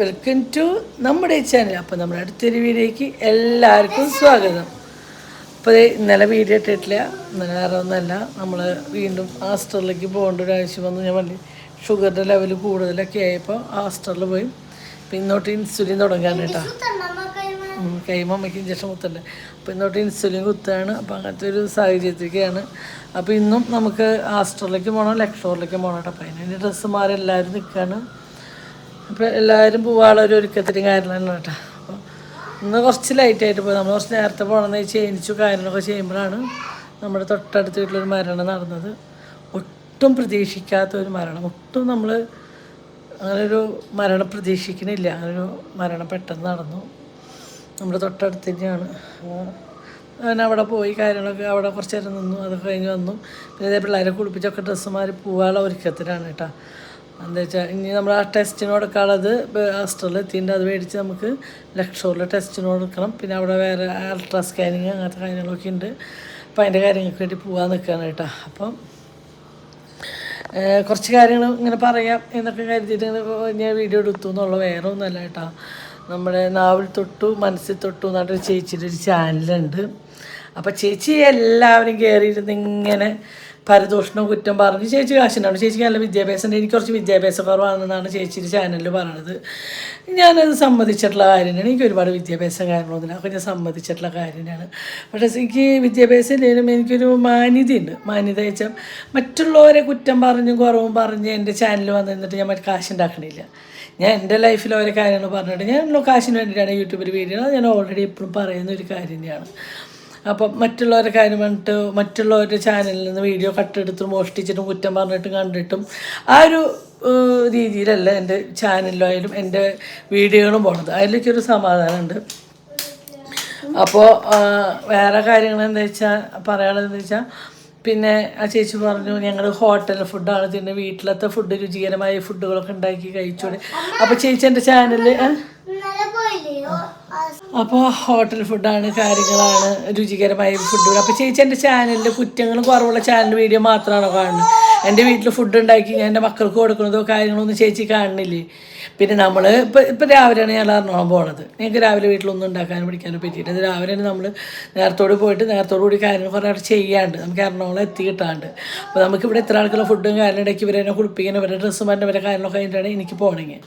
Welcome to നമ്മുടെ channel അപ്പോൾ നമ്മുടെ അടുത്തൊരു വീഡിയോയ്ക്ക് എല്ലാവർക്കും സ്വാഗതം. അപ്പോൾ ഇന്നലെ വീഡിയോ ഇട്ടിട്ടില്ല. ഇന്നലെ വേറെ ഒന്നല്ല. നമ്മൾ വീണ്ടും ഹാസ്റ്ററിലേക്ക് പോകേണ്ട ഒരു ആവശ്യം വന്നു. ഞാൻ പറഞ്ഞു ഷുഗറിന്റെ ലെവൽ കൂടുതലൊക്കെ ആയപ്പോൾ ഹാസ്റ്ററിൽ പോയി. അപ്പോൾ ഇന്നോട്ട് ഇൻസുലിൻ തുടങ്ങാൻ കേട്ടോ കൈമമ്മയ്ക്ക് ഇഞ്ചക്ഷൻ കുത്തണ്ടേ അപ്പോൾ ഇന്നോട്ട് ഇൻസുലിൻ കുത്താണ്. അപ്പോൾ അങ്ങനത്തെ ഒരു സാഹചര്യത്തിലേക്കാണ്. അപ്പോൾ ഇന്നും നമുക്ക് ഹാസ്റ്ററിലേക്ക് പോകണം ലക്ഷോറിലേക്ക് പോകണം കേട്ടോ. അപ്പോൾ അതിന് ഡ്രസ്സുമാരെല്ലാവരും നിൽക്കുകയാണ് അപ്പോൾ എല്ലാവരും പോവാനുള്ള ഒരു ഒരുക്കത്തിന് കാര്യങ്ങളാണ് കേട്ടോ. അപ്പോൾ ഇന്ന് കുറച്ച് ലൈറ്റായിട്ട് പോയി. നമ്മൾ കുറച്ച് നേരത്തെ പോകണമെന്ന് ചേനിച്ചു കാര്യങ്ങളൊക്കെ ചെയ്യുമ്പോഴാണ് നമ്മുടെ തൊട്ടടുത്ത വീട്ടിലൊരു മരണം നടന്നത്. ഒട്ടും പ്രതീക്ഷിക്കാത്ത ഒരു മരണം. ഒട്ടും നമ്മൾ അങ്ങനൊരു മരണം പ്രതീക്ഷിക്കണില്ല. അങ്ങനൊരു മരണം പെട്ടെന്ന് നടന്നു. നമ്മുടെ തൊട്ടടുത്ത് തന്നെയാണ്. അങ്ങനെ അവിടെ പോയി കാര്യങ്ങളൊക്കെ അവിടെ കുറച്ച് നേരം നിന്നു. അതൊക്കെ കഴിഞ്ഞ് വന്നു. പിന്നെ പിള്ളേരെ കുളിപ്പിച്ചൊക്കെ ഡ്രസ്സ് മാറി പോകാനുള്ള ഒരുക്കത്തിലാണ് കേട്ടോ. എന്താ വെച്ചാൽ ഇനി നമ്മൾ ആ ടെസ്റ്റിന് കൊടുക്കാനുള്ളത് ഹോസ്റ്റലിൽ എത്തിയിട്ട് അത് മേടിച്ച് നമുക്ക് ലക്ഷോറിൽ ടെസ്റ്റിന് കൊടുക്കണം. പിന്നെ അവിടെ വേറെ അൾട്രാ സ്കാനിങ് അങ്ങനത്തെ കാര്യങ്ങളൊക്കെ ഉണ്ട്. അപ്പോൾ അതിന്റെ കാര്യങ്ങൾക്ക് വേണ്ടി പോകാൻ നിൽക്കുകയാണ് കേട്ടോ. അപ്പം കുറച്ച് കാര്യങ്ങൾ ഇങ്ങനെ പറയാം എന്നൊക്കെ കരുതിയിട്ട് ഞാൻ വീഡിയോ എടുത്തു എന്നുള്ള വേറെ ഒന്നുമല്ല കേട്ടോ. നമ്മുടെ നാവിൽ തൊട്ടു മനസ്സിൽ തൊട്ടു എന്നൊരു ചേച്ചിയുടെ ഒരു ചാനലുണ്ട് അപ്പോൾ ചേച്ചി എല്ലാവരും കയറിയിരുന്ന് ഇങ്ങനെ പരദൂഷണം കുറ്റം പറഞ്ഞ് ചേച്ചി കാശിനാണ് ചേച്ചിക്ക് നല്ല വിദ്യാഭ്യാസം എനിക്ക് കുറച്ച് വിദ്യാഭ്യാസ കുറവാണെന്നാണ് ചേച്ചിയുടെ ചാനലിൽ പറയണത്. ഞാനത് സമ്മതിച്ചിട്ടുള്ള കാര്യമാണ്. എനിക്ക് ഒരുപാട് വിദ്യാഭ്യാസം കാര്യങ്ങളൊന്നുമില്ല. അപ്പോൾ ഞാൻ സമ്മതിച്ചിട്ടുള്ള കാര്യമാണ്. പക്ഷേ എനിക്ക് വിദ്യാഭ്യാസം ഇല്ലെങ്കിലും എനിക്കൊരു മാന്യതയുണ്ട്. മാന്യത വെച്ചാൽ മറ്റുള്ളവരെ കുറ്റം പറഞ്ഞും കുറവും പറഞ്ഞ് എന്റെ ചാനൽ വന്നു നിന്നിട്ട് ഞാൻ മറ്റു കാശുണ്ടാക്കണില്ല. ഞാൻ എന്റെ ലൈഫിൽ ഓരോ കാര്യങ്ങൾ പറഞ്ഞിട്ട് ഞാൻ കാശിന് വേണ്ടിയിട്ടാണ് യൂട്യൂബിൽ വീഡിയോ ഞാൻ ഓൾറെഡി എപ്പോഴും പറയുന്ന ഒരു കാര്യം തന്നെയാണ്. അപ്പം മറ്റുള്ളവരെ കാര്യം പറഞ്ഞിട്ട് മറ്റുള്ളവരുടെ ചാനലിൽ നിന്ന് വീഡിയോ കട്ടെടുത്തും മോഷ്ടിച്ചിട്ടും കുറ്റം പറഞ്ഞിട്ടും കണ്ടിട്ടും ആ ഒരു രീതിയിലല്ല എന്റെ ചാനലിലായാലും എന്റെ വീഡിയോകളും പോണത്. അതിലേക്കൊരു സമാധാനമുണ്ട്. അപ്പോൾ വേറെ കാര്യങ്ങൾ എന്താ വെച്ചാൽ പറയാനുള്ളത് എന്താ വെച്ചാൽ പിന്നെ ആ ചേച്ചി പറഞ്ഞു ഞങ്ങൾ ഹോട്ടൽ ഫുഡാണ് തിന്നെ വീട്ടിലത്തെ ഫുഡ് രുചികരമായ ഫുഡുകളൊക്കെ ഉണ്ടാക്കി കഴിച്ചോടെ. അപ്പോൾ ചേച്ചി എന്റെ ചാനലിൽ അപ്പോൾ ഹോട്ടൽ ഫുഡാണ് കാര്യങ്ങളാണ് രുചികരമായ ഫുഡ് അപ്പോൾ ചേച്ചി എന്റെ ചാനലിൽ കുറ്റങ്ങളും കുറവുള്ള ചാനൽ വീഡിയോ മാത്രമാണോ കാണുന്നത് എന്റെ വീട്ടിൽ ഫുഡ് ഉണ്ടാക്കി ഞാൻ മക്കൾക്ക് കൊടുക്കുന്നതോ കാര്യങ്ങളൊന്നും ചേച്ചി കാണുന്നില്ലേ? പിന്നെ നമ്മൾ ഇപ്പോൾ ഇപ്പൊ രാവിലെയാണ് ഞാൻ എറണാകുളം പോണത്. ഞങ്ങൾക്ക് രാവിലെ വീട്ടിലൊന്നും ഉണ്ടാക്കാനും പിടിക്കാനും പറ്റിയിട്ട് രാവിലെ നമ്മൾ നേരത്തോട് പോയിട്ട് നേരത്തോടു കൂടി കാര്യങ്ങൾ കുറേ അവിടെ ചെയ്യാണ്ട് നമുക്ക് എറണാകുളം എത്തി കിട്ടാണ്ട്. അപ്പോൾ നമുക്ക് ഇവിടെ ഇത്ര ആൾക്കുള്ള ഫുഡും കാര്യങ്ങളും ഇടയ്ക്ക് ഇവരെ കുളിപ്പിക്കാനും ഇവരുടെ ഡ്രസ്സും മറ്റും ഇവരെ കാര്യങ്ങളൊക്കെ കഴിഞ്ഞിട്ടാണ് എനിക്ക് പോകണമെങ്കിൽ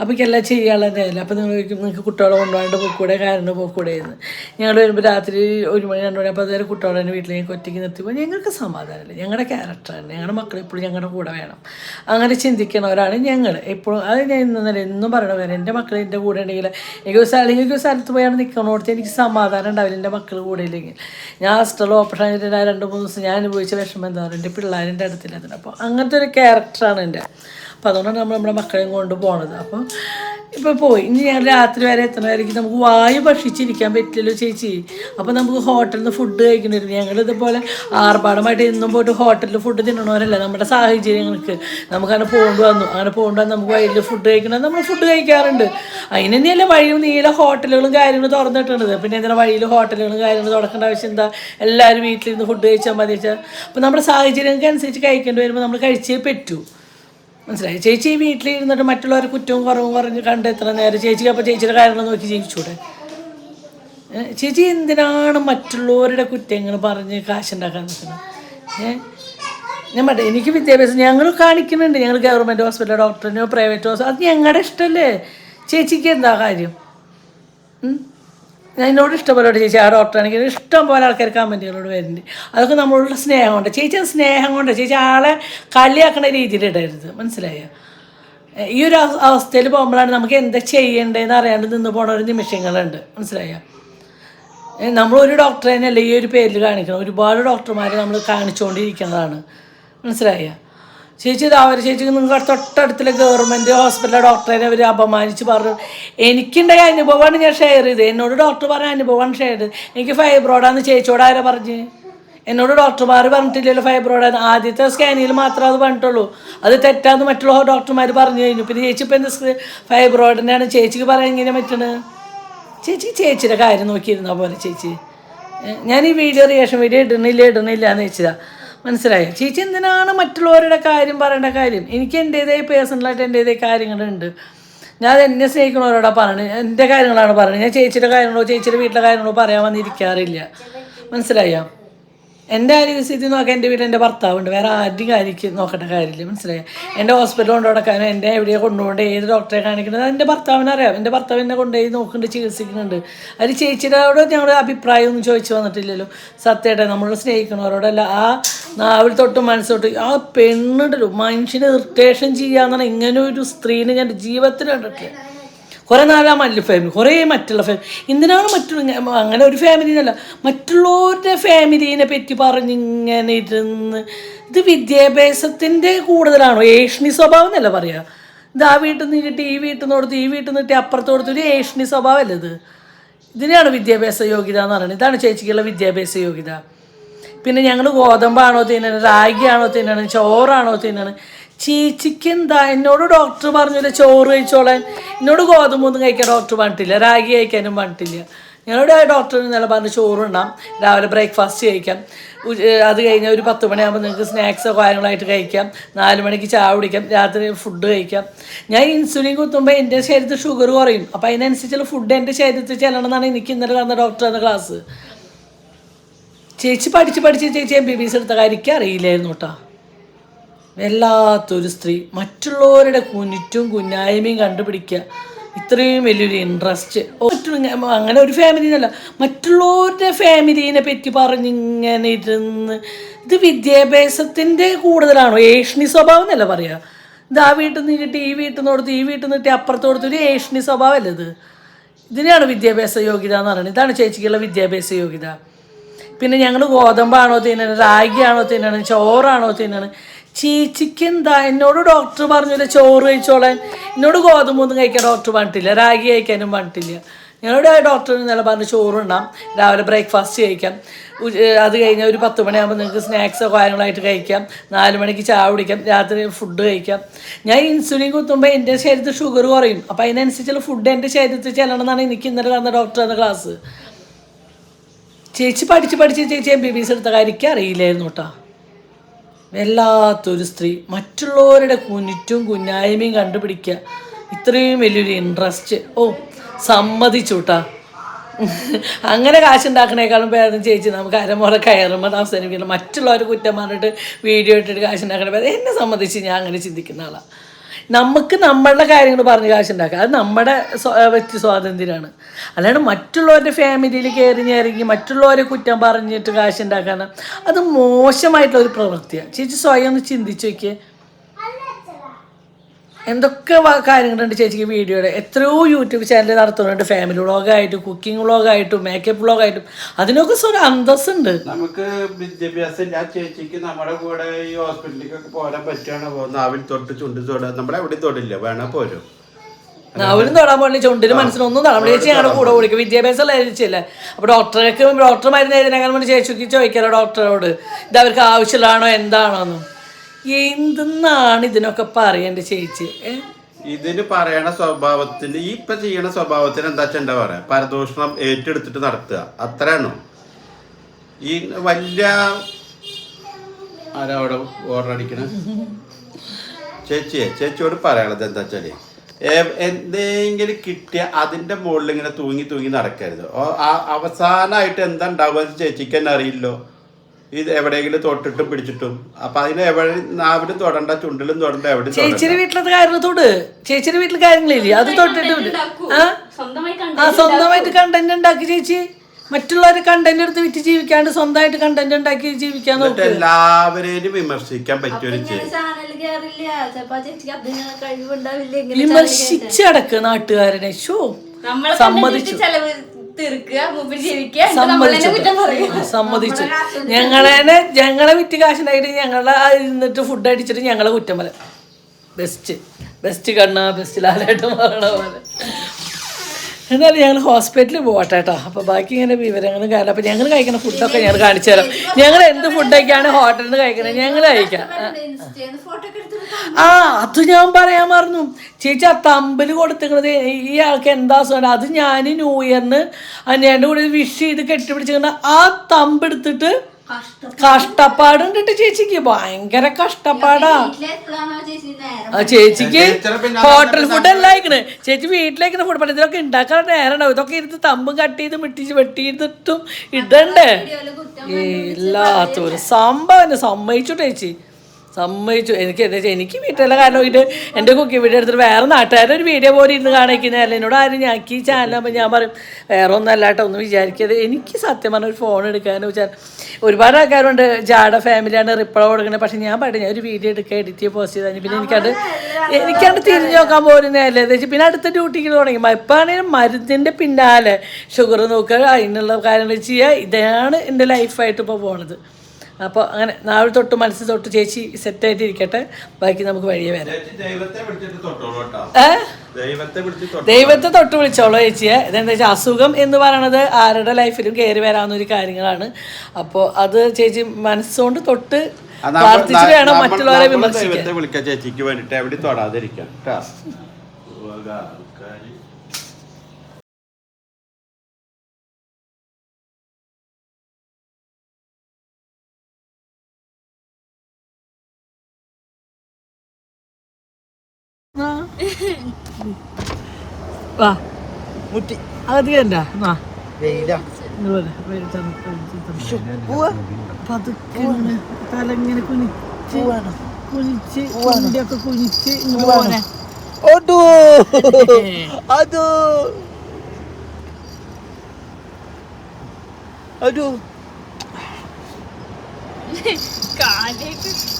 അപ്പോൾ എല്ലാം ചെയ്യാനുള്ള നേരം അപ്പോൾ നിങ്ങൾ ചോദിക്കും നിങ്ങൾക്ക് കുട്ടികളെ കൊണ്ടുപോകാണ്ട് പോക്കൂടെ കാരണം പോക്കൂടെ എന്ന്. ഞങ്ങൾ വരുമ്പോൾ രാത്രി ഒരു മണി രണ്ട് മണി അപ്പോൾ അതുവരെ കുട്ടികളെ തന്നെ വീട്ടിലേക്ക് ഒറ്റയ്ക്ക് നിർത്തിപ്പോൾ ഞങ്ങൾക്ക് സമാധാനമില്ല. ഞങ്ങളുടെ ക്യാരക്ടറാണ് ഞങ്ങളുടെ മക്കൾ എപ്പോഴും ഞങ്ങളുടെ കൂടെ വേണം. അങ്ങനെ ചിന്തിക്കുന്നവരാണ് ഞങ്ങൾ എപ്പോഴും അത് ഞാൻ ഇന്നലെ എന്നും പറയണ കാര്യം എന്റെ മക്കൾ എന്റെ കൂടെ ഉണ്ടെങ്കിൽ എനിക്ക് ഒരു സ്ഥലം അല്ലെങ്കിൽ ഒരു സ്ഥലത്ത് പോയാണ് നിൽക്കണോടത്ത് എനിക്ക് സമാധാനം ഉണ്ടാവില്ല എന്റെ മക്കൾ കൂടെ ഇല്ലെങ്കിൽ. ഞാൻ ഹോസ്റ്റലിൽ ഓപ്പറേഷൻ ചെയ്തിട്ട് രണ്ട് മൂന്ന് ദിവസം ഞാൻ അനുഭവിച്ച വിഷമം എന്താ പറയുക എന്റെ പിള്ളേരെ അടുത്തില്ലാത്തത് അപ്പോൾ അങ്ങനത്തെ ഒരു ക്യാരക്ടറാണ് എന്റെ അപ്പോൾ അതുകൊണ്ടാണ് നമ്മൾ നമ്മുടെ മക്കളെയും കൊണ്ട് പോണത്. അപ്പം ഇപ്പോൾ പോയി. ഇനി ഞങ്ങൾ രാത്രി വരെ എത്തണമായിരിക്കും നമുക്ക് വായു ഭക്ഷിച്ചിരിക്കാൻ പറ്റില്ലല്ലോ ചേച്ചി. അപ്പോൾ നമുക്ക് ഹോട്ടലിൽ നിന്ന് ഫുഡ് കഴിക്കണമായിരുന്നു. ഞങ്ങൾ ഇതുപോലെ ആർഭാടമായിട്ട് എന്നും പോയിട്ട് ഹോട്ടലിൽ ഫുഡ് തിന്നണവരല്ല നമ്മുടെ സാഹചര്യങ്ങൾക്ക്. നമുക്കങ്ങനെ പോകേണ്ടി വന്നു. അങ്ങനെ പോകേണ്ടി വന്നു നമുക്ക് വഴിയിൽ ഫുഡ് കഴിക്കണം. നമ്മൾ ഫുഡ് കഴിക്കാറുണ്ട്. അതിന് തന്നെയല്ലേ വഴിയും നീല ഹോട്ടലുകളും കാര്യങ്ങളും തുറന്നിട്ടുള്ളത്. പിന്നെ എന്തിനാ വഴിയിൽ ഹോട്ടലുകളും കാര്യങ്ങളും തുറക്കേണ്ട ആവശ്യം എന്താ? എല്ലാവരും വീട്ടിലിരുന്ന് ഫുഡ് കഴിച്ചാൽ മതി വെച്ചാൽ അപ്പോൾ നമ്മുടെ സാഹചര്യങ്ങൾക്ക് അനുസരിച്ച് കഴിക്കേണ്ടി വരുമ്പോൾ നമ്മൾ കഴിച്ചേ പറ്റൂ. മനസ്സിലായി? ചേച്ചി വീട്ടിലിരുന്നിട്ട് മറ്റുള്ളവർ കുറ്റവും കുറവും പറഞ്ഞ് കണ്ട് എത്ര നേരം ചേച്ചിക്ക് അപ്പോൾ ചേച്ചിയുടെ കാര്യങ്ങൾ നോക്കി ജീവിച്ചൂടെ? ചേച്ചി എന്തിനാണ് മറ്റുള്ളവരുടെ കുറ്റങ്ങൾ പറഞ്ഞ് കാശുണ്ടാക്കാൻ നിൽക്കുന്നത്? ഞാൻ പറയട്ടെ എനിക്ക് വിദ്യാഭ്യാസം ഞങ്ങൾ കാണിക്കുന്നുണ്ട്. ഞങ്ങൾ ഗവൺമെന്റ് ഹോസ്പിറ്റലിലെ ഡോക്ടറിനോ പ്രൈവറ്റ് ഹോസ്പിറ്റൽ അത് ഞങ്ങളുടെ ഇഷ്ടമല്ലേ ചേച്ചിക്ക് എന്താ കാര്യം? ഞാൻ എന്നോട് ഇഷ്ടംപോലെ ചേച്ചി ആ ഡോക്ടറാണെങ്കിൽ ഇഷ്ടം പോലെ ആൾക്കാർ കമന്റുകളോട് വരുന്നുണ്ട്. അതൊക്കെ നമ്മളോട് സ്നേഹം കൊണ്ട്. ചേച്ചി സ്നേഹം കൊണ്ട്. ചേച്ചി ആളെ കളിയാക്കുന്ന രീതിയിൽ ഇടരുത് മനസ്സിലായോ? ഈ ഒരു അവസ്ഥയിൽ പോകുമ്പോഴാണ് നമുക്ക് എന്താ ചെയ്യേണ്ടതെന്ന് അറിയാണ്ട് നിന്ന് പോണ ഒരു നിമിഷങ്ങളുണ്ട്. മനസ്സിലായോ? നമ്മളൊരു ഡോക്ടറെ തന്നെയല്ല ഈ ഒരു പേരിൽ കാണിക്കണം ഒരുപാട് ഡോക്ടർമാരെ നമ്മൾ കാണിച്ചുകൊണ്ടിരിക്കുന്നതാണ് മനസ്സിലായോ? ചേച്ചി ഇത് അവർ ചേച്ചി നിങ്ങൾ തൊട്ടടുത്തുള്ള ഗവൺമെന്റ് ഹോസ്പിറ്റലിലെ ഡോക്ടറെ അവർ അപമാനിച്ച് പറഞ്ഞു. എനിക്കുണ്ടായ അനുഭവമാണ് ഞാൻ ഷെയർ ചെയ്തത്. എന്നോട് ഡോക്ടർ പറഞ്ഞ അനുഭവമാണ് ഷെയർ ചെയ്തത്. എനിക്ക് ഫൈബ്രോഡാന്ന് ചേച്ചിയോട് ആരാ പറഞ്ഞ്? എന്നോട് ഡോക്ടർമാർ പറഞ്ഞിട്ടില്ലല്ലോ ഫൈബ്രോയിഡ് ആദ്യത്തെ സ്കാനിൽ മാത്രമേ അത് പറഞ്ഞിട്ടുള്ളൂ. അത് തെറ്റാന്ന് മറ്റുള്ള ഡോക്ടർമാർ പറഞ്ഞു കഴിഞ്ഞു. പിന്നെ ചേച്ചി ഇപ്പം എന്താ ഫൈബ്രോയിഡിനാണ് ചേച്ചിക്ക് പറയാൻ എങ്ങനെ പറ്റണ്? ചേച്ചി ചേച്ചിയുടെ കാര്യം നോക്കിയിരുന്ന പോലെ ചേച്ചി. ഞാൻ ഈ വീഡിയോ റിയാക്ഷൻ വീഡിയോ ഇടുന്നില്ല ഇടുന്നില്ല എന്ന് വെച്ചതാ. മനസ്സിലായോ? ചേച്ചി എന്തിനാണ് മറ്റുള്ളവരുടെ കാര്യം പറയേണ്ട കാര്യം? എനിക്ക് എന്റേതായ പേഴ്സണലായിട്ട് എന്റേതായ കാര്യങ്ങളുണ്ട്. ഞാൻ എന്നെ സ്നേഹിക്കണവരോടാ പറയുന്നത് എന്റെ കാര്യങ്ങളാണ് പറഞ്ഞത് ഞാൻ ചേച്ചിയുടെ കാര്യങ്ങളോ ചേച്ചിയുടെ വീട്ടിലെ കാര്യങ്ങളോ പറയാൻ വന്നിരിക്കാറില്ല. മനസ്സിലായോ? എന്റെ കാര്യം സ്ഥിതി നോക്കാൻ എന്റെ വീട്ടിൽ എന്റെ ഭർത്താവുണ്ട്. വേറെ ആരുടെയും കാര്യം നോക്കേണ്ട കാര്യമില്ല. മനസ്സിലായോ? എന്റെ ഹോസ്പിറ്റലിൽ കൊണ്ടുകൊടുക്കാനും എന്റെ എവിടെയാണ് കൊണ്ടുപോകണ്ട ഏത് ഡോക്ടറെ കാണിക്കുന്നത് അത് എന്റെ ഭർത്താവിനെ അറിയാം. എന്റെ ഭർത്താവ് എന്നെ കൊണ്ടുപോയി നോക്കുന്നുണ്ട് ചികിത്സിക്കുന്നുണ്ട്. അതിൽ ചേച്ചിയോട് ഞങ്ങളുടെ അഭിപ്രായം ഒന്നും ചോദിച്ചു വന്നിട്ടില്ലല്ലോ. സത്യമായിട്ട് നമ്മൾ സ്നേഹിക്കുന്നവരോടല്ല. ആ നാവിൽ തൊട്ട് മനസ്സോട്ട് ആ പെണ്ണുണ്ടല്ലോ. മനുഷ്യനെ ഇറിറ്റേഷൻ ചെയ്യാന്നാണ് ഇങ്ങനെ ഒരു സ്ത്രീനെ ഞാൻ ജീവിതത്തിൽ കണ്ടിട്ടില്ല. കുറേ നാലാ മല്ല ഫാമിലി കുറേ മറ്റുള്ള ഫാമിലി എന്തിനാണ് മറ്റുള്ള അങ്ങനെ ഒരു ഫാമിലി എന്നല്ല. മറ്റുള്ളവരുടെ ഫാമിലീനെ പറ്റി പറഞ്ഞിങ്ങനെ ഇരുന്ന്. ഇത് വിദ്യാഭ്യാസത്തിന്റെ കൂടുതലാണോ? ഏഷ്ണി സ്വഭാവം എന്നല്ല പറയുക ഇത് ആ വീട്ടിൽ നിന്ന് കിട്ടി ഈ വീട്ടിൽ നിന്ന് കൊടുത്ത് ഈ വീട്ടിൽ നിന്ന് കിട്ടി അപ്പുറത്ത് കൊടുത്ത്. ഒരു ഏഷ്ണി സ്വഭാവമല്ലേ ഇത്. ഇതിനെയാണ് വിദ്യാഭ്യാസ യോഗ്യത എന്ന് പറയുന്നത്. ഇതാണ് ചേച്ചിക്കുള്ള വിദ്യാഭ്യാസ യോഗ്യത. പിന്നെ ഞങ്ങൾ ഗോതമ്പാണോ തിന്നണത് റാഗിയാണോ തിന്നണത് ചോറാണോ തിന്നണത്? ചേച്ചിക്ക് എന്താ എന്നോട് ഡോക്ടർ പറഞ്ഞു ചോറ് കഴിച്ചോളാൻ. എന്നോട് ഗോതമ്പൊന്നും കഴിക്കാൻ ഡോക്ടർ പറഞ്ഞിട്ടില്ല. റാഗി കഴിക്കാനും പറഞ്ഞിട്ടില്ല. ഞങ്ങളോട് ഡോക്ടർ ഇന്നലെ പറഞ്ഞ് ചോറുണ്ടാം രാവിലെ ബ്രേക്ക്ഫാസ്റ്റ് കഴിക്കാം. അത് കഴിഞ്ഞാൽ ഒരു പത്ത് മണിയാകുമ്പോൾ നിങ്ങൾക്ക് സ്നാക്സോ കാര്യങ്ങളായിട്ട് കഴിക്കാം. നാല് മണിക്ക് ചായ കുടിക്കാം. രാത്രി ഫുഡ് കഴിക്കാം. ഞാൻ ഇൻസുലിൻ കുത്തുമ്പോൾ എന്റെ ശരീരത്തിൽ ഷുഗർ കുറയും. അപ്പോൾ അതിനനുസരിച്ചുള്ള ഫുഡ് എന്റെ ശരീരത്തിൽ ചെല്ലണം എന്നാണ് എനിക്ക് ഇന്നലെ തന്ന ഡോക്ടർ തന്ന ക്ലാസ് ചേച്ചി പഠിച്ച് പഠിച്ച് ചേച്ചി എം ബി ബി എസ് എടുത്ത കാര്യം അറിയില്ലായിരുന്നു കേട്ടോ വല്ലാത്തൊരു സ്ത്രീ. മറ്റുള്ളവരുടെ കുഞ്ഞിറ്റും കുഞ്ഞായ്മയും കണ്ടുപിടിക്കുക. ഇത്രയും വലിയൊരു ഇൻട്രസ്റ്റ് അങ്ങനെ ഒരു ഫാമിലി എന്നല്ല മറ്റുള്ളവരുടെ ഫാമിലീനെ പറ്റി പറഞ്ഞിങ്ങനെ ഇരുന്ന്. ഇത് വിദ്യാഭ്യാസത്തിന്റെ കൂടുതലാണോ? ഏഷ്ണി സ്വഭാവം എന്നല്ല പറയുക ഇത് ആ വീട്ടിൽ നിന്ന് കിട്ടി ഈ വീട്ടിൽ നിന്ന് കൊടുത്ത് ഈ വീട്ടിൽ നിന്ന് കിട്ടി അപ്പുറത്ത് കൊടുത്ത്. ഒരു ഏഷ്ണി സ്വഭാവമല്ലേ ഇത്. ഇതിനെയാണ് വിദ്യാഭ്യാസ യോഗ്യത എന്ന് പറയുന്നത്. ഇതാണ് ചേച്ചിക്കുള്ള വിദ്യാഭ്യാസ യോഗ്യത. പിന്നെ ഞങ്ങൾ ഗോതമ്പാണോ തിന്നണത് റാഗിയാണോ തിന്നണത് ചോറാണോ തിന്നണത്? ചേച്ചിക്ക് എന്താ എന്നോട് ഡോക്ടർ പറഞ്ഞില്ല ചോറ് കഴിച്ചോളാൻ? എന്നോട് ഗോതമ്പൊന്നും കഴിക്കാൻ ഡോക്ടർ പറഞ്ഞിട്ടില്ല. റാഗി കഴിക്കാനും പറഞ്ഞിട്ടില്ല. ഞങ്ങളുടെ ഡോക്ടർ ഇന്നലെ പറഞ്ഞ് ചോറുണ്ടാം രാവിലെ ബ്രേക്ക്ഫാസ്റ്റ് കഴിക്കാം. അത് കഴിഞ്ഞാൽ ഒരു പത്ത് മണിയാകുമ്പോൾ നിങ്ങൾക്ക് സ്നാക്സോ കാര്യങ്ങളായിട്ട് കഴിക്കാം. നാല് മണിക്ക് ചായ കുടിക്കാം. രാത്രി ഫുഡ് കഴിക്കാം. ഞാൻ ഇൻസുലിൻ കുത്തുമ്പോൾ എന്റെ ശരീരത്തിൽ ഷുഗർ കുറയും. അപ്പോൾ അതിനനുസരിച്ചുള്ള ഫുഡ് എന്റെ ശരീരത്തിൽ ചെല്ലണം എന്നാണ് എനിക്ക് ഇന്നലെ തന്ന ഡോക്ടർ തന്ന ക്ലാസ് ചേച്ചി പഠിച്ച് പഠിച്ച് ചേച്ചി എം ബി ബി എസ് എടുത്ത കാര്യം അറിയില്ലായിരുന്നു കേട്ടോ വല്ലാത്തൊരു സ്ത്രീ. മറ്റുള്ളവരുടെ കുഞ്ഞിറ്റും കുഞ്ഞായ്മയും കണ്ടുപിടിക്കുക ഇത്രയും വലിയൊരു ഇൻട്രസ്റ്റ് ഓ സമ്മതിച്ചു കേട്ടാ അങ്ങനെ കാശുണ്ടാക്കണേക്കാളും ഭേദം ചേച്ചി നമുക്ക് അരമുറ കയറുമ്പോൾ അവസാനിപ്പിക്കണം. മറ്റുള്ളവർ കുറ്റം പറഞ്ഞിട്ട് വീഡിയോ ഇട്ടിട്ട് കാശുണ്ടാക്കണ ഭേദം. എന്നെ സംബന്ധിച്ച് ഞാൻ അങ്ങനെ ചിന്തിക്കുന്ന ആളാണ് നമുക്ക് നമ്മളുടെ കാര്യങ്ങൾ പറഞ്ഞ് കാശുണ്ടാക്കുക. അത് നമ്മുടെ വ്യക്തി സ്വാതന്ത്ര്യമാണ്. അല്ലാണ്ട് മറ്റുള്ളവരുടെ ഫാമിലിയിൽ കയറി ഇറങ്ങി മറ്റുള്ളവരെ കുറ്റം പറഞ്ഞിട്ട് കാശുണ്ടാക്കാൻ അത് മോശമായിട്ടുള്ള ഒരു പ്രവൃത്തിയാണ്. ചേച്ചി സ്വയം ഒന്ന് ചിന്തിച്ചു നോക്കിയേ. എന്തൊക്കെ കാര്യങ്ങളുണ്ട് ചേച്ചിക്ക് വീഡിയോയുടെ എത്രയോ യൂട്യൂബ് ചാനൽ നടത്തുന്നുണ്ട്. ഫാമിലി വ്ളോഗായിട്ടും കുക്കിംഗ് വ്ളോഗായിട്ടും മേക്കപ്പ് വ്ളോഗായിട്ടും അതിനൊക്കെ ഒരു അന്തസ്സുണ്ട്. നമുക്ക് വിദ്യാഭ്യാസം ഞാൻ ചേച്ചിക്ക് നമ്മുടെ കൂടെ ഈ ഹോസ്പിറ്റലിലേക്കൊക്കെ പോരാൻ പറ്റുകയാണ് നാവിൽ തൊട്ട് ചുണ്ടി തൊട നമ്മുടെ എവിടെ തൊടില്ല. വേണ പോരും. അവരും തൊടാൻ പോലും ചുണ്ടിന് മനസ്സിലൊന്നും തൊടാൻ പറ്റില്ല. ചേച്ചി ഞങ്ങളുടെ കൂടെ ഓടിക്കും. വിദ്യാഭ്യാസം ലഭിച്ചില്ല അപ്പോൾ ഡോക്ടറേക്ക് ഡോക്ടർ മരുന്ന് എഴുതിനേക്കാൻ വേണ്ടി ചേച്ചിക്ക് ചോദിക്കാലോ ഡോക്ടറോട് ഇത് അവർക്ക് ആവശ്യമുള്ളതാണോ? എന്താണോ എന്നും എന്തെന്നാണ് ഇതിനൊക്കെ പറയേണ്ട ചേച്ചി? ഇതിന് പറയണ സ്വഭാവത്തിന് ഈ ഇപ്പൊ ചെയ്യണ സ്വഭാവത്തിന് എന്താ ചെണ്ട പറയാ? പരദൂഷണം ഏറ്റെടുത്തിട്ട് നടത്തുക. അത്രയാണോ ഈ വലിയ ആരാ അവിടെ ഓർഡർ അടിക്കണ? ചേച്ചിയെ ചേച്ചിയോട് പറയാനുള്ളത് എന്താ വെച്ചാൽ എന്തെങ്കിലും കിട്ടിയ അതിന്റെ മുകളിൽ ഇങ്ങനെ തൂങ്ങി തൂങ്ങി നടക്കരുത്. അവസാനമായിട്ട് എന്താ ഉണ്ടാവുക ചേച്ചിക്ക് തന്നെ അറിയില്ലോ. ഇത് എവിടെയെങ്കിലും തൊട്ടിട്ടും പിടിച്ചിട്ടും. അപ്പൊ അതിന് എവിടെ നാവിലും തൊടണ്ട ചുണ്ടിലും തൊടണ്ട എവിടെ ചേച്ചിയുടെ വീട്ടിലത്തെ കാര്യങ്ങൾ തൊട്. ചേച്ചിയുടെ വീട്ടിൽ കാര്യങ്ങളില്ലേ? അത് തൊട്ടിട്ട്. ആ? സ്വന്തമായി ആ സ്വന്തമായിട്ട് കണ്ടന്റ് ഉണ്ടാക്കി ചേച്ചി. മറ്റുള്ളവരെ കണ്ടന്റ് എടുത്ത് വിറ്റ് ജീവിക്കാണ്ട് സ്വന്തമായിട്ട് കണ്ടന്റ് ഉണ്ടാക്കി ജീവിക്കാൻ എല്ലാവരെയും വിമർശിക്കാൻ പറ്റും വിമർശിച്ചടക്ക് ചാനൽ കേറില്ല. ചിലപ്പോ ചേച്ചിക്ക് അതിന് കഴിവുണ്ടാവില്ല ഇങ്ങനെ വിമർശിച്ച് അടക്ക് നാട്ടുകാരനെ. ഷോ സമ്മതിച്ചു. ചെലവ് തീർക്കുക ജീവിക്കുക സമ്മതിച്ചു. സമ്മതിച്ചു. ഞങ്ങളെ ഞങ്ങളെ വിറ്റ് കാശുണ്ടായിട്ട് ഞങ്ങളെ ഇരുന്നിട്ട് ഫുഡ് അടിച്ചിട്ട് ഞങ്ങളെ കുറ്റം പറയാം. ബെസ്റ്റ് ബെസ്റ്റ് കണ്ണ ബെസ്റ്റ് ലാലായിട്ട് പറയണ പോലെ. എന്നാലും ഞങ്ങൾ ഹോസ്പിറ്റലിൽ പോകട്ടെ കേട്ടോ അപ്പോൾ ബാക്കി ഇങ്ങനെ വിവരങ്ങളും കാരണം അപ്പൊ ഞങ്ങൾ കഴിക്കുന്ന ഫുഡൊക്കെ ഞങ്ങൾ കാണിച്ചു തരാം. ഞങ്ങൾ എന്ത് ഫുഡൊക്കെയാണ് ഹോട്ടലിൽ നിന്ന് കഴിക്കുന്നത് ഞങ്ങൾ കഴിക്കാം. ആ. അത് ഞാൻ പറയാൻ മറന്നു. ചേച്ചി ആ തമ്പിൽ കൊടുത്തിരിക്കുന്നത് ഈ ആൾക്ക് എന്താ സുഖം അത് ഞാൻ ന്യൂ ഇയറിന് കൂടെ വിഷ് ചെയ്ത് കെട്ടിപ്പിടിച്ചിരിക്കുന്ന ആ തമ്പ് എടുത്തിട്ട് കഷ്ടം ചേച്ചിക്ക്. ഭയങ്കര കഷ്ടപ്പാടാ. ചേച്ചിക്ക് ഹോട്ടൽ ഫുഡ് അല്ല അയക്കണ് ചേച്ചി വീട്ടിലേക്കുന്ന ഫുഡ് പറഞ്ഞു ഇതൊക്കെ ഉണ്ടാക്കാൻ നേരം ഇതൊക്കെ ഇരുന്ന് തമ്പും കട്ട് ചെയ്ത് മിട്ടിച്ച് വെട്ടിയിരുന്നിട്ടും ഇടണ്ടേ? ഇല്ലാത്തൊരു സംഭവം സമ്മതിച്ചു ചേച്ചി? സമ്മതിച്ചു. എനിക്ക് എന്താ വെച്ചാൽ എനിക്ക് വീട്ടിലെ കാരണം ഇത് എന്റെ കുക്കി വീഡിയോ എടുത്തിട്ട് വേറെ നാട്ടുകാരുടെ ഒരു വീഡിയോ പോലെ ഇരുന്ന് കാണിക്കുന്നതല്ല എന്നോട് ആരും ഞാക്കി ഈ ചാനലാകുമ്പോൾ ഞാൻ പറയും വേറെ ഒന്നും അല്ലാട്ടോ ഒന്നും വിചാരിക്കരുത് എനിക്ക് സത്യം പറഞ്ഞ ഒരു ഫോൺ എടുക്കാൻ വെച്ചാൽ ഒരുപാട് ആൾക്കാരുണ്ട്. ജാട ഫാമിലിയാണ് റിപ്ലൈ കൊടുക്കുന്നത്. പക്ഷേ ഞാൻ പറഞ്ഞു ഞാൻ ഒരു വീഡിയോ എടുക്കുക എഡിറ്റ് ചെയ്ത് പോസ്റ്റ് ചെയ്താൽ പിന്നെ എനിക്കത് എനിക്കത് തിരിഞ്ഞു നോക്കാൻ പോരുന്നതല്ലേ എന്ന് വെച്ചാൽ പിന്നെ അടുത്ത ഡ്യൂട്ടിക്ക് തുടങ്ങി. ഇപ്പം ആണെങ്കിലും മരുന്നിന്റെ പിന്നാലെ ഷുഗർ നോക്കുക അതിനുള്ള കാര്യങ്ങൾ ചെയ്യുക ഇതാണ് എന്റെ ലൈഫായിട്ട് ഇപ്പോൾ പോണത്. അപ്പോൾ അങ്ങനെ നാളെ തൊട്ട് മനസ്സ് തൊട്ട് ചേച്ചി സെറ്റായിട്ട് ഇരിക്കട്ടെ. ബാക്കി നമുക്ക് വഴിയെ വരാം. ദൈവത്തെ തൊട്ടോ ദൈവത്തെ തൊട്ട് വിളിച്ചോളൂ ചേച്ചിയെ. ഇതെന്താ വെച്ചാൽ അസുഖം എന്ന് പറയണത് ആരുടെ ലൈഫിലും കയറി വരാവുന്ന ഒരു കാര്യങ്ങളാണ്. അപ്പോൾ അത് ചേച്ചി മനസ്സുകൊണ്ട് തൊട്ട് പ്രാർത്ഥിച്ച് വേണം മറ്റുള്ളവരെ വിമർശിക്കാൻ. ചേച്ചിക്ക് വേണ്ടിട്ട്. എവിടെ തൊടാതിരിക്കാം. വാ. മുട്ടി. ഇതുപോലെ വെയിലത്ത് വെയിലത്ത് പതുക്കെ ഇങ്ങനെ തല ഇങ്ങനെ കുനിച്ച് കുനിച്ച് കുണ്ടിയൊക്കെ കുനിച്ച് ഇങ്ങോട്ട് പോനെ അതോ? അതോ? അതോ?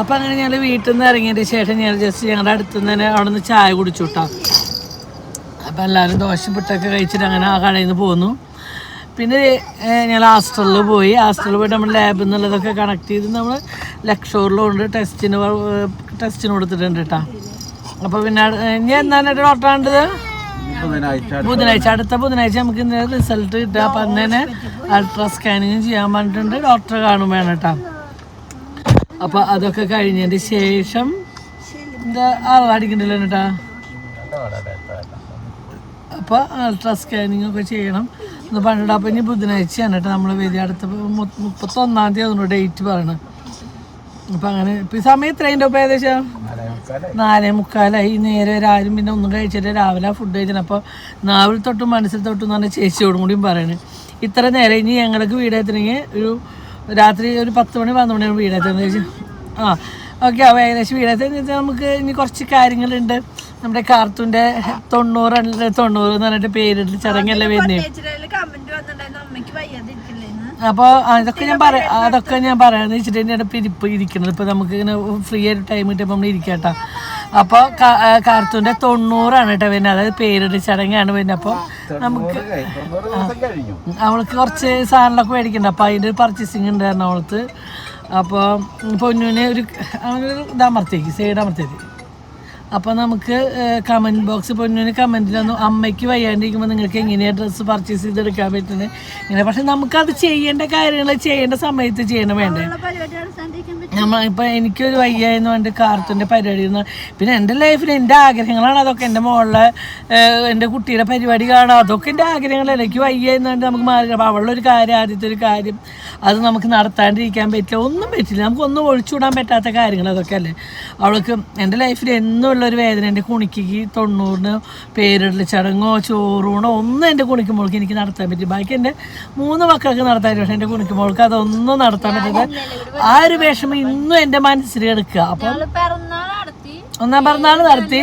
അപ്പം അങ്ങനെ ഞങ്ങൾ വീട്ടിൽ നിന്ന് ഇറങ്ങിയതിന് ശേഷം ഞങ്ങൾ ജസ്റ്റ് ഞങ്ങളുടെ അടുത്ത് നിന്ന് തന്നെ അവിടെ നിന്ന് ചായ കുടിച്ചു കിട്ടാം അപ്പം എല്ലാവരും ദോശ പുട്ടൊക്കെ കഴിച്ചിട്ട് അങ്ങനെ ആ കടയിൽ നിന്ന് പോന്നു പിന്നെ ഞങ്ങൾ ഹാസ്റ്റലിൽ പോയി. ഹാസ്റ്റലിൽ പോയിട്ട് നമ്മൾ ലാബിൽ നിന്നുള്ളതൊക്കെ കണക്ട് ചെയ്ത് നമ്മൾ ലക്ഷോറിലുണ്ട് ടെസ്റ്റിന് ടെസ്റ്റിന് കൊടുത്തിട്ടുണ്ട് കേട്ടോ അപ്പോൾ പിന്നെ ഞാൻ ഇനി എന്താണ് ഡോക്ടർ കണ്ടത് ബുധനാഴ്ച അടുത്ത. ബുധനാഴ്ച നമുക്ക് ഇന്ന് റിസൾട്ട് കിട്ടുക. അപ്പം അന്ന് തന്നെ അൾട്രാ സ്കാനിങ്ങും ചെയ്യാൻ പറഞ്ഞിട്ടുണ്ട്. ഡോക്ടറെ കാണും വേണം കേട്ടോ അപ്പൊ അതൊക്കെ കഴിഞ്ഞതിന് ശേഷം എന്താ അടിക്കണ്ടല്ലോ കേട്ടാ അപ്പൊ അൾട്രാ സ്കാനിങ് ഒക്കെ ചെയ്യണം. എന്ന് പറഞ്ഞിട്ട് അപ്പൊ ഇനി ബുധനാഴ്ചയാണ് കേട്ടോ നമ്മൾ വലിയ അടുത്ത മുപ്പത്തി മുപ്പത്തൊന്നാം തീയതി അതിനോട് ഡേറ്റ് പറയണം. അപ്പൊ അങ്ങനെ ഇപ്പൊ സമയം ഇത്രയും ഇപ്പൊ ഏകദേശം? നാലേ മുക്കാലായി. നേരെ ആരും പിന്നെ ഒന്നും കഴിച്ചിട്ട് രാവിലെ ഫുഡ് കഴിച്ചത് അപ്പോൾ നാവിൽ തൊട്ടും മനസ്സിൽ തൊട്ടും എന്ന് പറഞ്ഞ ചേച്ചിയോടും കൂടിയും പറയണേ. ഇത്ര നേരം ഇനി ഞങ്ങൾക്ക് വീടെത്തണമെങ്കിൽ ഒരു രാത്രി ഒരു പത്ത് മണി പന്ത്രണ്ട് മണിയാണ് വീടെത്തുന്നത് ചോദിച്ചു ആ ഓക്കെ അപ്പോൾ ഏകദേശം വീടെത്തുന്ന വെച്ചാൽ നമുക്ക് ഇനി കുറച്ച് കാര്യങ്ങളുണ്ട്. നമ്മുടെ കാർത്തൂന്റെ തൊണ്ണൂറ് തൊണ്ണൂറ് എന്ന് പറഞ്ഞിട്ട് പേരിട്ട് ചടങ്ങല്ലേ വരുന്നത് വയ്യാതിരിക്കില്ലേന്ന്. അപ്പോൾ അതൊക്കെ ഞാൻ പറയാം അതൊക്കെ ഞാൻ പറയാമെന്ന് വെച്ചിട്ട് തന്നെയാണ് പിരിപ്പ് ഇരിപ്പ് ഇരിക്കുന്നത് ഇപ്പോൾ നമുക്ക് ഇങ്ങനെ ഫ്രീ ആയിട്ട് ടൈം കിട്ടിയപ്പോൾ നമ്മൾ ഇരിക്കട്ടോ. അപ്പോൾ കാർത്തൂന്റെ തൊണ്ണൂറാണ് കേട്ടോ പിന്നെ അതായത് പേരിട ചടങ്ങാണ് പിന്നെ അപ്പോൾ നമുക്ക് അവൾക്ക് കുറച്ച് സാധനങ്ങളൊക്കെ മേടിക്കണ്ട. അപ്പോൾ അതിന്റെ ഒരു പർച്ചേസിങ് ഉണ്ടായിരുന്നു അവൾക്ക്. അപ്പോൾ പൊന്നുവിനെ ഒരു അവനൊരു ഇതമർത്തേക്ക് സൈഡ് അമർത്തേക്ക് അപ്പോൾ നമുക്ക് കമന്റ് ബോക്സ് പൊന്നു കമന്റിൽ ഒന്ന് അമ്മയ്ക്ക് വയ്യാണ്ടിരിക്കുമ്പോൾ നിങ്ങൾക്ക് എങ്ങനെയാണ് ഡ്രസ്സ് പർച്ചേസ് ചെയ്തെടുക്കാൻ പറ്റുന്നത്? ഇങ്ങനെ പക്ഷെ അത് ചെയ്യേണ്ട കാര്യങ്ങൾ ചെയ്യേണ്ട സമയത്ത് ചെയ്യണം വേണ്ടേ? നമ്മളിപ്പൊ നമ്മൾ ഇപ്പം എനിക്കൊരു വയ്യ എന്ന് പറഞ്ഞിട്ട് കാർത്തൂന്റെ പരിപാടി എന്ന് പിന്നെ എന്റെ ലൈഫിൽ എന്റെ ആഗ്രഹങ്ങളാണ്. അതൊക്കെ എന്റെ മോളിലെ എന്റെ കുട്ടിയുടെ പരിപാടി കാണാം അതൊക്കെ എന്റെ ആഗ്രഹങ്ങളല്ല. എനിക്ക് വയ്യ എന്ന് പറഞ്ഞിട്ട് നമുക്ക് മാറി അപ്പോൾ അവളുടെ ഒരു കാര്യം ആദ്യത്തെ ഒരു കാര്യം അത് നമുക്ക് നടത്താണ്ടിരിക്കാൻ പറ്റില്ല. ഒന്നും പറ്റില്ല. നമുക്ക് ഒന്നും ഒഴിച്ചുവിടാൻ പറ്റാത്ത കാര്യങ്ങൾ അതൊക്കെ അല്ലേ? അവൾക്ക് എന്റെ ലൈഫിൽ എന്നും ഉള്ള ഒരു വേദന എന്റെ കുണിക്ക് തൊണ്ണൂറിന് പേരിടൽ ചടങ്ങോ ചോറൂണോ ഒന്നും എന്റെ കുണിക്കുമ്പോൾക്ക് എനിക്ക് നടത്താൻ പറ്റി ബാക്കി എന്റെ മൂന്ന് മക്കൾക്ക് നടത്താൻ പറ്റും പക്ഷേ എന്റെ കുണിക്കുമ്പോൾക്ക് അതൊന്നും നടത്താൻ പറ്റില്ല. ആ ഒരു വിഷമം ഇന്നും എന്റെ മനസ്സിൽ എടുക്കുക. അപ്പോൾ ഒന്നാം പിറന്നാൾ നടത്തി.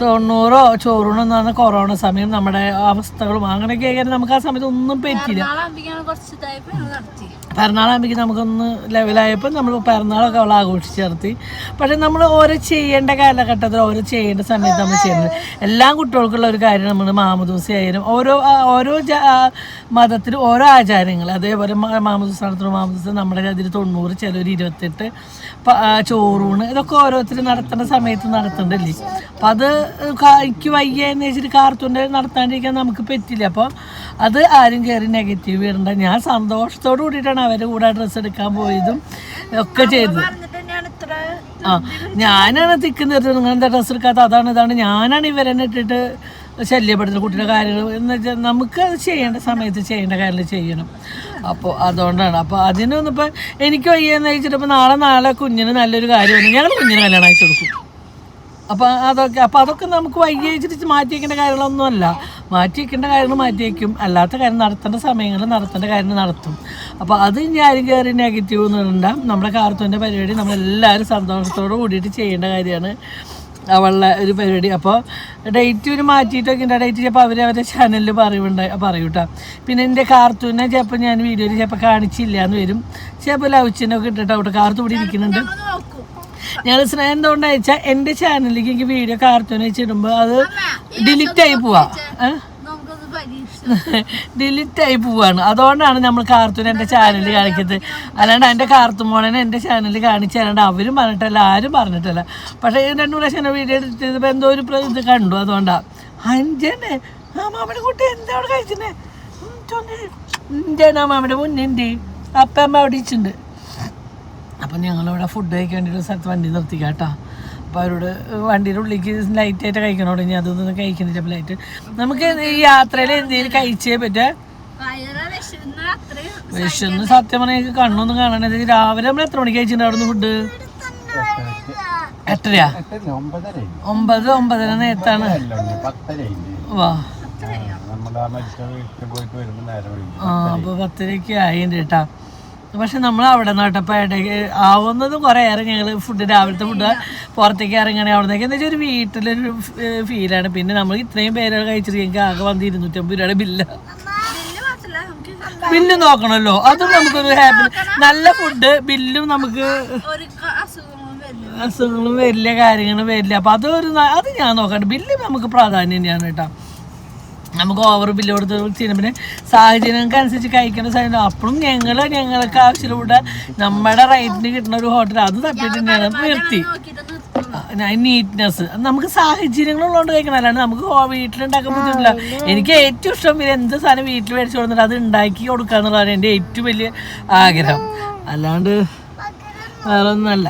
തൊണ്ണൂറോ ചോറൂണോ എന്ന് പറഞ്ഞ കൊറോണ സമയം നമ്മുടെ അവസ്ഥകളും അങ്ങനെയൊക്കെ ആയിരുന്നു നമുക്ക് ആ സമയത്ത് ഒന്നും പറ്റില്ല പിറന്നാളാകുമ്പോൾ നമുക്കൊന്ന് ലെവലായപ്പോൾ നമ്മൾ പിറന്നാളൊക്കെ അവൾ ആഘോഷിച്ച് നിർത്തി പക്ഷെ നമ്മൾ ഓരോ ചെയ്യേണ്ട കാലഘട്ടത്തിൽ ഓരോ ചെയ്യേണ്ട സമയത്ത് നമ്മൾ ചെയ്യുന്നത് എല്ലാ കുട്ടികൾക്കുള്ള ഒരു കാര്യം നമ്മൾ മാമദൂസ ആയാലും ഓരോ ഓരോ മതത്തിലും ഓരോ ആചാരങ്ങൾ. അതേപോലെ മാമദൂസ നടത്തുന്ന. മാമദൂസ നമ്മുടെ അതിൽ തൊണ്ണൂറ് ചിലർ ഇരുപത്തെട്ട് ചോറൂണ് ഇതൊക്കെ ഓരോരുത്തർ നടത്തേണ്ട സമയത്ത് നടത്തണ്ടല്ലേ അപ്പം അത് എനിക്ക് വയ്യ എന്ന് വെച്ചിട്ട് കാർത്തൂന്റെ നടത്താണ്ടിരിക്കാൻ നമുക്ക് പറ്റില്ല. അപ്പോൾ അത് ആരും കയറി നെഗറ്റീവ് ഇടണ്ട ഞാൻ സന്തോഷത്തോട് കൂടിയിട്ടാണ് അവരെ കൂടെ ഡ്രസ്സ് എടുക്കാൻ പോയതും ഒക്കെ ചെയ്തത്. ആ ഞാനാണ് തിക്കുന്നത് നിങ്ങൾ എന്താ ഡ്രസ്സ് എടുക്കാത്ത? അതാണ് ഇതാണ്. ഞാനാണ് ഇവരെന്നെ ഇട്ടിട്ട് ശല്യപ്പെടുത്തുന്ന കുട്ടിയുടെ കാര്യങ്ങൾ. എന്ന് വെച്ചാൽ നമുക്ക് അത് ചെയ്യേണ്ട സമയത്ത് ചെയ്യേണ്ട കാര്യങ്ങൾ ചെയ്യണം. അപ്പോൾ അതുകൊണ്ടാണ്. അപ്പോൾ അതിനൊന്നും ഇപ്പം എനിക്ക് വയ്യെന്ന് വെച്ചിട്ട് ഇപ്പം നാളെ നാളെ കുഞ്ഞിന് നല്ലൊരു കാര്യമാണ് ഞങ്ങൾ കുഞ്ഞിന് കല്യാണം അയച്ചു കൊടുക്കും. അപ്പോൾ അതൊക്കെ അപ്പോൾ അതൊക്കെ നമുക്ക് വൈകി വെച്ചിട്ട് മാറ്റി വയ്ക്കേണ്ട കാര്യങ്ങളൊന്നുമല്ല. മാറ്റി വയ്ക്കേണ്ട കാര്യങ്ങൾ മാറ്റി വയ്ക്കും അല്ലാത്ത കാര്യം നടത്തേണ്ട സമയങ്ങളിൽ നടത്തേണ്ട കാര്യങ്ങൾ നടത്തും. അപ്പോൾ അത് ഇനി ആരും കയറി നെഗറ്റീവ് എന്ന് പറയണ്ട നമ്മുടെ കാർത്തൂന്റെ പരിപാടി നമ്മളെല്ലാവരും സന്തോഷത്തോട് കൂടിയിട്ട് ചെയ്യേണ്ട കാര്യമാണ്. അവളുടെ ഒരു പരിപാടി. അപ്പോൾ ഡേറ്റ് ഒരു മാറ്റിയിട്ടൊക്കെ ഉണ്ട് ഡേറ്റ് ചിലപ്പോൾ അവർ അവരുടെ ചാനലിൽ പറയുണ്ട് പറയൂട്ടോ. പിന്നെ എന്റെ കാർത്തൂനെ ചിലപ്പോൾ ഞാൻ വീഡിയോയിൽ ചിലപ്പോൾ കാണിച്ചില്ല എന്ന് വരും. ചിലപ്പോൾ ലൗച്ചിനൊക്കെ ഇട്ടിട്ട് അവിടെ കാർത്തു ഇവിടെ ഇരിക്കുന്നുണ്ട്. ഞങ്ങൾ സ്നേഹം എന്തുകൊണ്ടാ വെച്ചാൽ എന്റെ ചാനലിലേക്ക് എനിക്ക് വീഡിയോ കാർട്ടൂൺ വെച്ചിടുമ്പോൾ അത് ഡിലീറ്റ് ആയി പോവാ. ഡിലീറ്റ് ആയി പോവാണ്. അതുകൊണ്ടാണ് നമ്മൾ കാർത്തൂൺ എന്റെ ചാനലിൽ കാണിക്കുന്നത്. അല്ലാണ്ട് എന്റെ കാർട്ടൂൺ മോളനെ എന്റെ ചാനലിൽ കാണിച്ചു തരാണ്ട് അവരും പറഞ്ഞിട്ടല്ല ആരും പറഞ്ഞിട്ടല്ല. പക്ഷേ ഈ രണ്ട് പ്രാവശ്യം വീഡിയോ എഡിറ്റ് ചെയ്തപ്പോൾ എന്തോ ഒരു ഇത് കണ്ടു അതുകൊണ്ടാ. അഞ്ചനെ ആ മാമയുടെ കുട്ടി എന്താ അവിടെ കഴിച്ചേ? എന്റെ മാമയുടെ അപ്പ അമ്മ അവിടെ ഇച്ചുണ്ട് അപ്പം ഞങ്ങളിവിടെ ഫുഡ് കഴിക്കാൻ വേണ്ടി ഒരു സ്ഥലത്ത് വണ്ടി നിർത്തി കേട്ടോ അപ്പോൾ അവരോട് വണ്ടിയുടെ ഉള്ളിലേക്ക് ലൈറ്റായിട്ട് കഴിക്കണോട് ഇനി അതൊന്നും കഴിക്കുന്നില്ല. അപ്പോൾ ലൈറ്റ് നമുക്ക് ഈ യാത്രയിൽ എന്തെങ്കിലും കഴിച്ചേ പറ്റേ? വയറ് വിശന്ന സത്യം പറഞ്ഞാൽ കണ്ണൊന്നും കാണാനത് രാവിലെ നമ്മൾ എത്ര മണിക്ക് കഴിച്ചിട്ടുണ്ടായിരുന്നു ഫുഡ് എട്ടരയാ? ഒമ്പത് ഒമ്പതര നേരത്താണ്. വാ. ആ അപ്പോൾ പത്തരയ്ക്ക് ആയിണ്ട് കേട്ടാ. പക്ഷെ നമ്മൾ അവിടെ നട്ടപ്പോൾ ഇടയ്ക്ക് ആവുന്നത് ഏറെ ഞങ്ങൾ ഫുഡ് രാവിലത്തെ ഫുഡ് പുറത്തേക്ക് ഇറങ്ങണേ അവിടെ എന്ന് വെച്ചാൽ ഒരു വീട്ടിലൊരു ഫീലാണ് പിന്നെ നമ്മൾ ഇത്രയും പേരുകൾ കഴിച്ചിട്ട് ഞങ്ങൾക്ക് ആകെ വന്ന് ഇരുന്നൂറ്റമ്പത് രൂപയുടെ ബില്ല് ബില്ല് നോക്കണല്ലോ. അതും നമുക്കൊരു ഹാപ്പി നല്ല ഫുഡ് ബില്ലും നമുക്ക് അസുഖങ്ങളും വരില്ല കാര്യങ്ങളും വരില്ല. അപ്പം അതൊരു അത് ഞാൻ നോക്കട്ടെ. ബില്ല് നമുക്ക് പ്രാധാന്യം തന്നെയാണ് കേട്ടോ. നമുക്ക് ഓവർ ബില്ല് കൊടുത്ത് ചെയ്യുന്ന. പിന്നെ സാഹചര്യങ്ങൾക്ക് അനുസരിച്ച് കഴിക്കേണ്ട സാധനം. അപ്പോഴും ഞങ്ങൾ ഞങ്ങൾക്ക് ആവശ്യമുള്ള നമ്മുടെ റേറ്റിന് കിട്ടുന്ന ഒരു ഹോട്ടൽ അത് തപ്പിട്ട് തന്നെയാണ് നിർത്തി. നീറ്റ്നെസ് നമുക്ക് സാഹചര്യങ്ങളുള്ളതുകൊണ്ട് കഴിക്കണം. അല്ലാണ്ട് നമുക്ക് വീട്ടിലുണ്ടാക്കാൻ പറ്റില്ല എനിക്ക് ഏറ്റവും ഇഷ്ടം എന്ത് സാധനം വീട്ടിൽ മേടിച്ചു കൊടുത്തിട്ട് അത് ഉണ്ടാക്കി കൊടുക്കുക എന്നുള്ളതാണ് എന്റെ ഏറ്റവും വലിയ ആഗ്രഹം. അല്ലാണ്ട് വേറെ ഒന്നല്ല